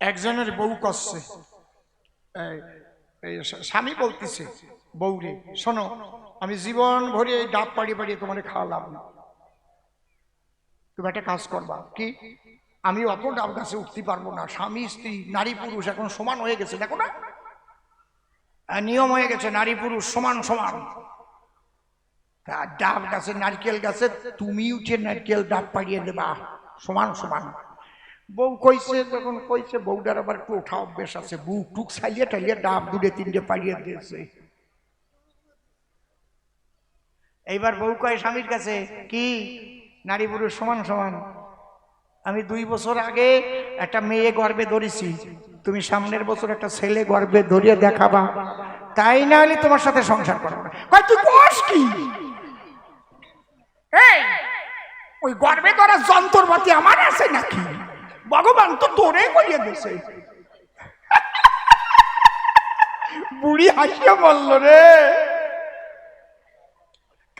একজনের বউ করছে স্বামী বলতেছে, বউরে, শোনো, আমি জীবন ভরে এই ডাব পাড়িয়ে পাড়িয়ে তোমার খাওয়ালাম না। তুমি একটা কাজ করবা, কি? আমি অত ডাব গাছে উঠতে পারব না। স্বামী, স্ত্রী, নারী, পুরুষ এখন সমান হয়ে গেছে, দেখো না। নিয়ম হয়ে গেছে, নারী, পুরুষ সমান সমান। ডাব গাছে, নারকেল গাছে, তুমি উঠে নারকেল ডাব পাড়িয়ে দেবা, সমান সমান। বউ কইছে, যখন কইছে, বউটার আবার একটু ওঠা অভ্যেস আছে। বুক টুক ছাইয়ে টাইয়ে ডাব দুটে তিনটে পাড়িয়ে দিয়েছে। এইবার বউ কয়, স্বামীর কাছে কি? নারী পুরুষ সমান সমান। আমি দুই বছর আগে একটা মেয়ে গর্বে ধরেছি। তুমি সামনের বছর একটা ছেলে গর্বে ধরিয়ে দেখাবা। তাই না হলে তোমার সাথে সংসার করব তুই কস কি? ওই গর্বে ধরার যন্ত্রপাতি আমার আছে নাকি? ভগবান তো তোরে করিয়ে দিছে। বুড়ি হাসিয়ে বলল, রে,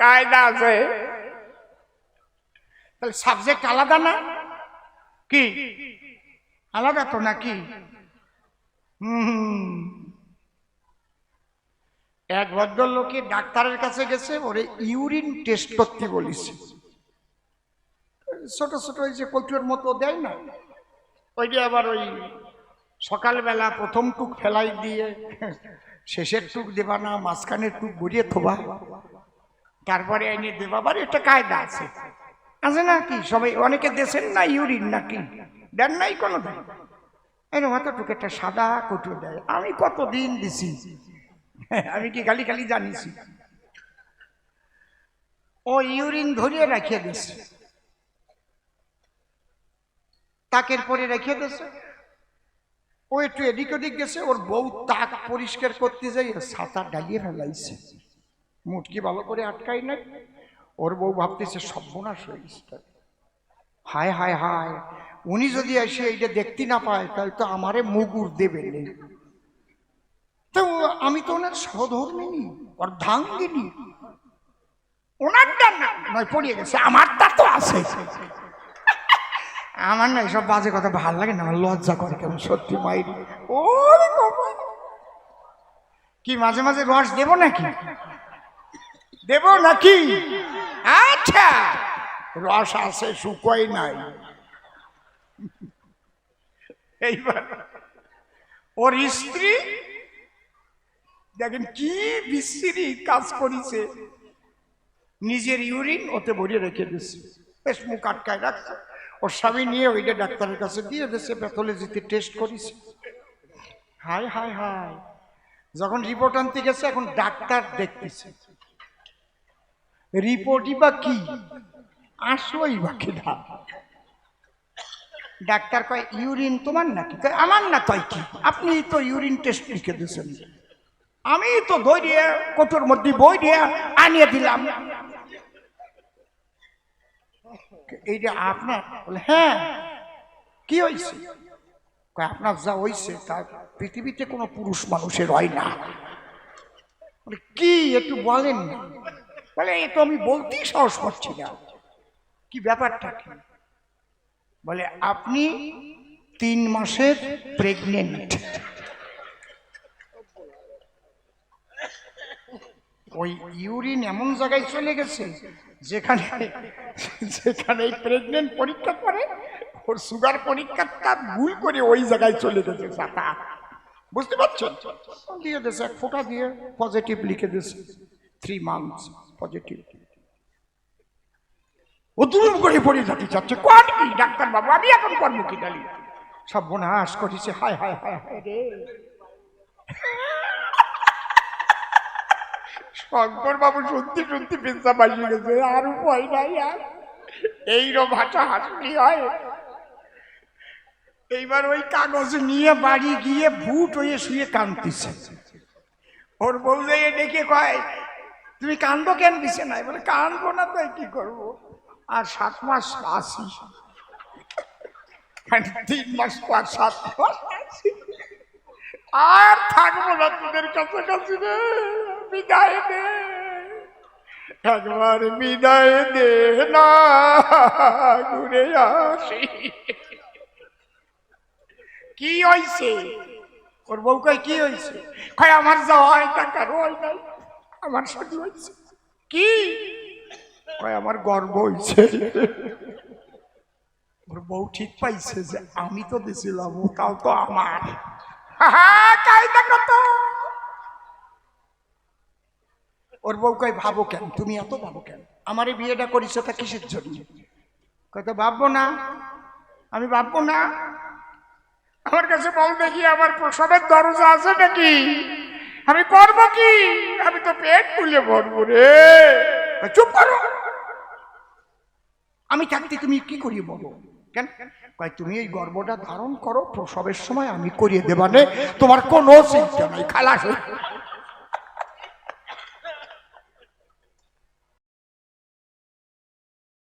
কায়দা আছে। তাহলে সাবজেক্ট আলাদা না? কি? আলাদা তো নাকি? হুম। এক ভদ্রলোকে ডাক্তারের কাছে গেছে, ওরে ইউরিন টেস্ট করতে বলেছে। ছোট ছোট ওই যে কচুর মতো দেয় না? ওইটা আবার ওই সকালবেলা প্রথম টুক ফেলাই দিয়ে, শেষের টুক দেবা না, মাঝখানের টুক ঘুরিয়ে থোবা। তারপরে এনে দেবা, আবার এটা কায়দা আছে। আছে না কি? সবাই অনেকে দেশেন না ইউরিন নাকি? দেন নাই কোনো দিন। এরকম এতটুকু একটা সাদা কটু দেয়। আমি কতদিন দিছি? আমি কি খালি খালি জানিছি? ও ইউরিন ধরিয়ে রাখিয়ে দিছে। তাকের পরে রেখে দিয়েছে। ও একটু এদিক ওদিক গেছে, ওর বউ তাক পরিষ্কার করতে যাই ছাতা ডালিয়ে ফেলাইছে। মুটকি ভালো করে আটকাই নাই। ওর বউ ভাবতেছে, সর্বনাশ হয়ে গেছে হায় হায় হায়, উনি যদি এসে এইটা দেখতে না পায়, তাহলে তো আমারে মুগুর দেবে তো আমি তো ওনার সহধর্মিনী ওর ধাঙ্গিনী। ওনারটা না নয়, পড়িয়ে গেছে, আমারটা তো আছে। আমার না এসব বাজে কথা ভালো লাগে না, আমার লজ্জা করে কেমন সত্যি মাইরি। ও কি, মাঝে মাঝে রস দেব নাকি? দেব নাকি? আচ্ছা রস আছে শুকোই নাই। এইবার, ওর স্ত্রী, দেখেন কি বিশ্রী কাজ করেছে। নিজের ইউরিন ওতে ভরিয়ে রেখে দিচ্ছে বেশ মুখ আটকায় রাখছে। ওর স্বামী নিয়ে ওইটা ডাক্তারের কাছে দিয়ে দিয়েছে প্যাথোলজিতে টেস্ট করিছে। High high high. যখন রিপোর্ট আনতে গেছে, এখন ডাক্তার দেখতেছে। রিপোর্টই বা কি? আসলোই বা কিনা ডাক্তার কয়, ইউরিন তোমার নাকি? আমার না, তাই কি? আপনি তো ইউরিন টেস্ট লিখে দিয়েছেন। আমি তো ধরিয়ে কোটোর মধ্যে বই দিয়ে আনিয়ে দিলাম। এইটা আপনার বলে হ্যাঁ কি হয়েছে? আপনার যা হয়েছে তার পৃথিবীতে কোনো পুরুষ মানুষের হয় না। বলে, কি? একটু বলেন না। বলে এ তো আমি বলতেই সাহস করছি না। কি ব্যাপারটা কি? বলে আপনি তিন মাসের প্রেগনেন্ট ওই ইউরিন এমন জায়গায় চলে গেছে যেখানে যেখানে প্রেগনেন্ট পরীক্ষা করে, ওর সুগার পরীক্ষাটা ভুল করে ওই জায়গায় চলে গেছে চাটা বুঝতে পারছেন দিয়ে দিয়েছে এক ফোঁটা দিয়ে পজিটিভ লিখে দিয়েছে। থ্রি মান্থস পজিটিভ ও দুম করে পড়ে যেতে চাচ্ছে কোন? কি ডাক্তার বাবু আমি এখন কর্ম কি ডালি সব বোনাস করেছে, হায় হায় হায় হায় রে। শঙ্কর বাবু শুনতে শুনতে পেঁচা বাসি গেছে। আর উপায় নাই আর। এইরকম ভাষা হাসলি হয়? এইবার ওই কাগজ নিয়ে বাড়ি গিয়ে ভুট হয়ে শুয়ে কাঁদতেছে। ওর বউ যাইয়ে ডেকে কয়, তুমি কান্দো কেন দিছে নাই? বলে কান্দবো না তো, কি করব? আর সাত মাস আসি তিন মাস পর সাত মাস আসি আর থাকব না তোদের কাছাকাছি রে, বিদায় দে। একবার বিদায় দে না, ঘুরে আসি। কি হয়েছে ওর বউ কয়, কি হয়েছে কয়, আমার যাওয়া হয় টাকার হয় নাই, আমার সাথে হয়েছে কি? কয়, আমার গর্ব হয়েছে ওর বউ ঠিক পাইছে যে আমি তো দিছিলাম, ও তাও তো আমার। কায়দা কত ওর বউ কয়, ভাবো কেন? তুমি এত ভাবো কেন? আমার এই বিয়েটা করিস তা কিসের জন্য? কত ভাববো না। আমি ভাববো না। আমার কাছে বল দেখি, আমার প্রসবের দরজা আছে নাকি? আমি করব কি? আমি তো পেট পুলে ভরবো রে। চুপ করো। আমি থাকতে তুমি কি করিয়ে বলো কেন কেন? কয় তুমি এই গর্বটা ধারণ করো, প্রসবের সময় আমি করিয়ে দেবানে তোমার কোনো চিন্তা নাই, খালাস